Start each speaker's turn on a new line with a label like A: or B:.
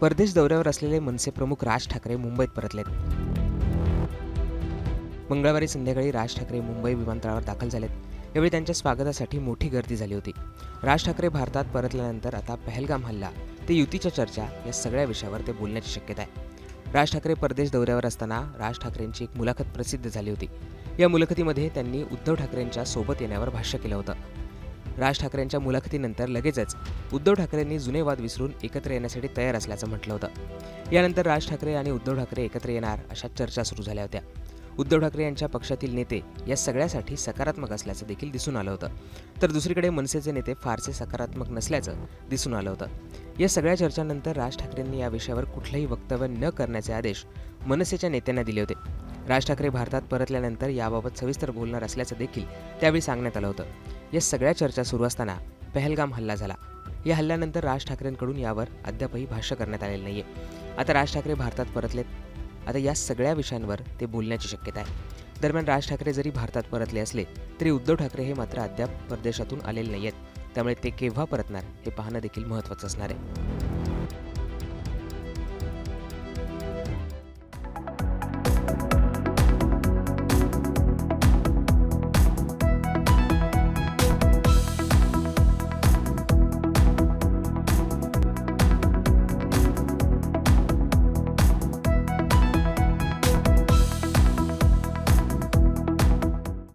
A: परदेश दौऱ्यावर असलेले मनसे प्रमुख राज ठाकरे मुंबईत परतलेत. मंगळवारी संध्याकाळी राज ठाकरे मुंबई विमानतळावर दाखल झालेत. यावेळी त्यांच्या स्वागतासाठी मोठी गर्दी झाली होती. राज ठाकरे भारतात परतल्यानंतर आता पहलगाम हल्ला ते युतीच्या चर्चा या सगळ्या विषयावर ते बोलण्याची शक्यता आहे. राज ठाकरे परदेश दौऱ्यावर असताना राज ठाकरेंची एक मुलाखत प्रसिद्ध झाली होती. या मुलाखतीमध्ये त्यांनी उद्धव ठाकरेंच्या सोबत येण्यावर भाष्य केलं होतं. राज ठाकरेंच्या मुलाखतीनंतर लगेचच उद्धव ठाकरेंनी जुने वाद विसरून एकत्र येण्यासाठी तयार असल्याचं म्हटलं होतं. यानंतर राज ठाकरे आणि उद्धव ठाकरे एकत्र येणार अशा चर्चा सुरू झाल्या होत्या. उद्धव ठाकरे यांच्या पक्षातील नेते या सगळ्यासाठी सकारात्मक असल्याचं देखील दिसून आलं होतं. तर दुसरीकडे मनसेचे नेते फारसे सकारात्मक नसल्याचं दिसून आलं होतं. या सगळ्या चर्चांनंतर राज ठाकरेंनी या विषयावर कुठलंही वक्तव्य न करण्याचे आदेश मनसेच्या नेत्यांना दिले होते. राज ठाकरे भारतात परतल्यानंतर याबाबत सविस्तर बोलणार असल्याचं देखील त्यावेळी सांगण्यात आलं होतं. या सगळ्या चर्चा सुरू असताना पहलगाम हल्ला झाला. या हल्ल्यानंतर राज ठाकरेंकडून यावर अद्यापही भाष्य करण्यात आलेलं नाहीये. आता राज ठाकरे भारतात परतलेत. आता या सगळ्या विषयांवर ते बोलण्याची शक्यता आहे. दरम्यान राज ठाकरे जरी भारतात परतले असले तरी उद्धव ठाकरे हे मात्र अद्याप परदेशातून आलेले नाही आहेत त्यामुळे ते केव्हा परतणार हे पाहणं देखील महत्त्वाचं असणार आहे.